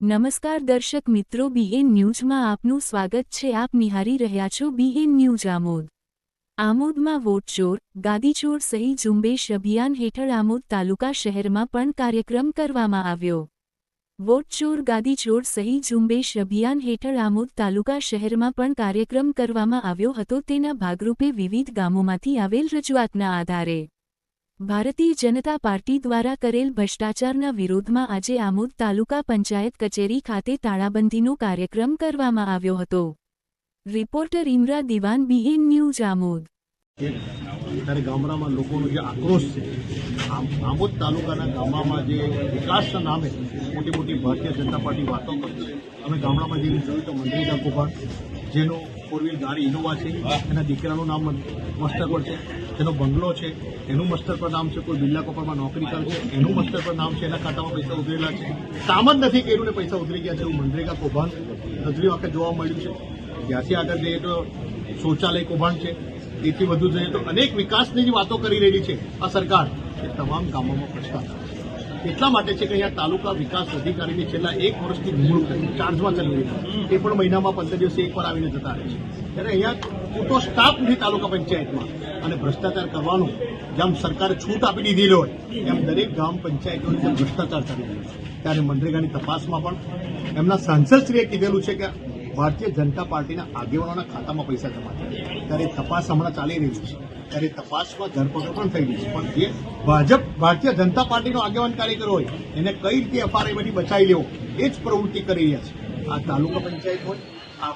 નમસ્કાર દર્શક મિત્રો બીએન ન્યૂઝમાં આપનું સ્વાગત છે. આપ નિહારી રહ્યા છો બીએન ન્યૂઝ આમોદ. આમોદમાં વોટચોર, ગાદીચોર સહી ઝુંબેશ અભિયાન હેઠળ આમોદ તાલુકા શહેરમાં પણ કાર્યક્રમ કરવામાં આવ્યો. વોટચોર, ગાદીચોર સહી ઝુંબેશ અભિયાન હેઠળ આમોદ તાલુકા શહેરમાં પણ કાર્યક્રમ કરવામાં આવ્યો હતો. તેના ભાગરૂપે વિવિધ ગામોમાંથી આવેલ રજૂઆતના આધારે ભારતીય જનતા પાર્ટી દ્વારા કરેલ ભ્રષ્ટાચારના વિરોધમાં આજે આમોદ તાલુકા પંચાયત કચેરી ખાતે તાળાબંધીનો કાર્યક્રમ કરવામાં આવ્યો હતો. રિપોર્ટર ઇમરા દિવાન, બીએન ન્યૂઝ, આમોદ. ત્યારે ગામડામાં લોકોનો જે આક્રોશ છે આમોદ તાલુકાના ગામડામાં જે વિકાસના નામે મોટી મોટી ભારતીય જનતા પાર્ટી વાતો કરતી છે અમે ગામડામાં જઈને જોયું તો મંદિરા કુભાર જેનો ફોર ગાડી ઇનોવા છે, એના દીકરાનું નામ મસ્તર છે. તેનો બંગલો છે, એનું મસ્તર પર નામ છે, કોઈ બિરલા કોપરમાં નોકરી કરે છે, એનું મસ્તર પર નામ છે, એના ખાતામાં પૈસા ઉતરેલા છે. કામ જ નથી કર્યું ને પૈસા ઉતરી ગયા છે એવું મનરેગા કૌભાંડ નજરી વખત જોવા મળ્યું છે. ત્યાંથી આગળ જઈએ તો શૌચાલય કૌભાંડ છે તેથી વધુ જોઈએ તો અનેક વિકાસની જે વાતો કરી રહી છે આ સરકાર. એ તમામ ગામોમાં ભ્રષ્ટાચાર એટલા માટે છે કે અહીંયા તાલુકા વિકાસ અધિકારીની છેલ્લા એક વર્ષથી નિમણૂક ચાર્જમાં ચાલી રહી એ પણ મહિનામાં પંદર દિવસે એકવાર આવીને જતા રહે છે. ત્યારે અહીંયા પૂરતો સ્ટાફ નથી તાલુકા પંચાયતમાં. અને ભ્રષ્ટાચાર કરવાનું, જેમ સરકારે છૂટ આપી દીધેલી હોય, એમ દરેક ગામ પંચાયતોની જેમ ભ્રષ્ટાચાર ચાલી રહ્યો છે. ત્યારે મનરેગાની તપાસમાં પણ એમના સાંસદશ્રીએ કીધેલું છે કે ભારતીય જનતા પાર્ટીના આગેવાનોના ખાતામાં પૈસા જમા થયા. ત્યારે તપાસ હમણાં ચાલી રહી છે. ત્યારે તપાસમાં ધરપકડ પણ થઈ ગઈ છે. પણ જે ભાજપ, ભારતીય જનતા પાર્ટીનો આગેવાન કાર્યકર હોય, એને કઈ રીતે એફઆરઆઈમાંથી બચાવી લેવો, એ જ પ્રવૃત્તિ કરી રહ્યા છે. આ તાલુકા પંચાયત હોય, આ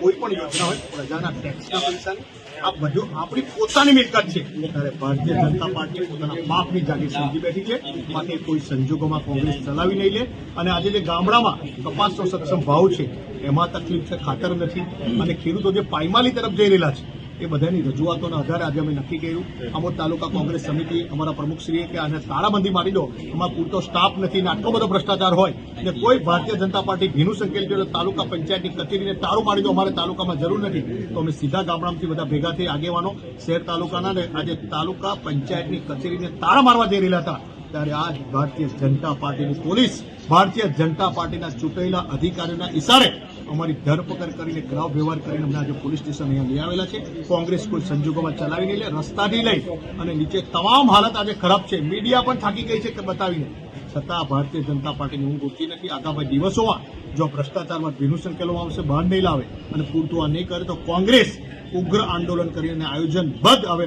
કોઈ પણ યોજના હોય, પ્રજાના ટેક્સના પૈસાની આ બધું આપણી પોતાની મિલકત છે. ત્યારે ભારતીય જનતા પાર્ટી પોતાના બાપની જાગીર સમજી બેઠી છે. માટે કોઈ સંજોગોમાં કોંગ્રેસ ચલાવી નહીં લે. અને આજે જે ગામડામાં કપાસનો સક્ષમ ભાવ છે, એમાં તકલીફ છે, ખાતર નથી. અને ખેડૂતો જે પાયમાલી તરફ જઈ રહેલા છે એ બધાની રજૂઆતોના આધારે આજે અમે નક્કી કર્યું. આમોદ તાલુકા કોંગ્રેસ સમિતિ અમારા પ્રમુખશ્રીએ કે આને તાળાબંધી મારી દો. એમાં પૂરતો સ્ટાફ નથી ને આટલો બધો ભ્રષ્ટાચાર હોય ને કોઈ ભારતીય જનતા પાર્ટી ભીનું સંકેલ કર્યો તાલુકા પંચાયતની કચેરીને તાળું મારી દો. અમારે તાલુકામાં જરૂર નથી. તો અમે સીધા ગામડામાંથી બધા ભેગા થઈ આગેવાનો, શહેર તાલુકાના ને આજે તાલુકા પંચાયતની કચેરીને તાળા મારવા જઈ રહેલા હતા. ત્યારે આજ ભારતીય જનતા પાર્ટીની પોલીસ ભારતીય જનતા પાર્ટીના ચૂંટાયેલા અધિકારીઓના ઇશારે અમારી ધરપકડ કરીને ગ્રાવ વ્યવહાર કરીને અમને આજે પોલીસ સ્ટેશન અહીંયા લઈ આવેલા છે. કોંગ્રેસ કોઈ સંજોગોમાં ચલાવી નહીં લે, રસ્તાથી લઈ અને નીચે તમામ હાલત આજે ખરાબ છે. મીડિયા પણ થાકી ગઈ છે કે બતાવીને. છતાં ભારતીય જનતા પાર્ટીની ઊંઘ ઉઠતી નથી. આગામી દિવસોમાં જો ભ્રષ્ટાચારમાં ભીનું સંકેલવામાં આવશે બહાર નહીં લાવે અને પૂરતું આ નહીં કરે તો કોંગ્રેસ ઉગ્ર આંદોલન કરીને આયોજનબદ્ધ હવે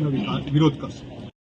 વિરોધ કરશે.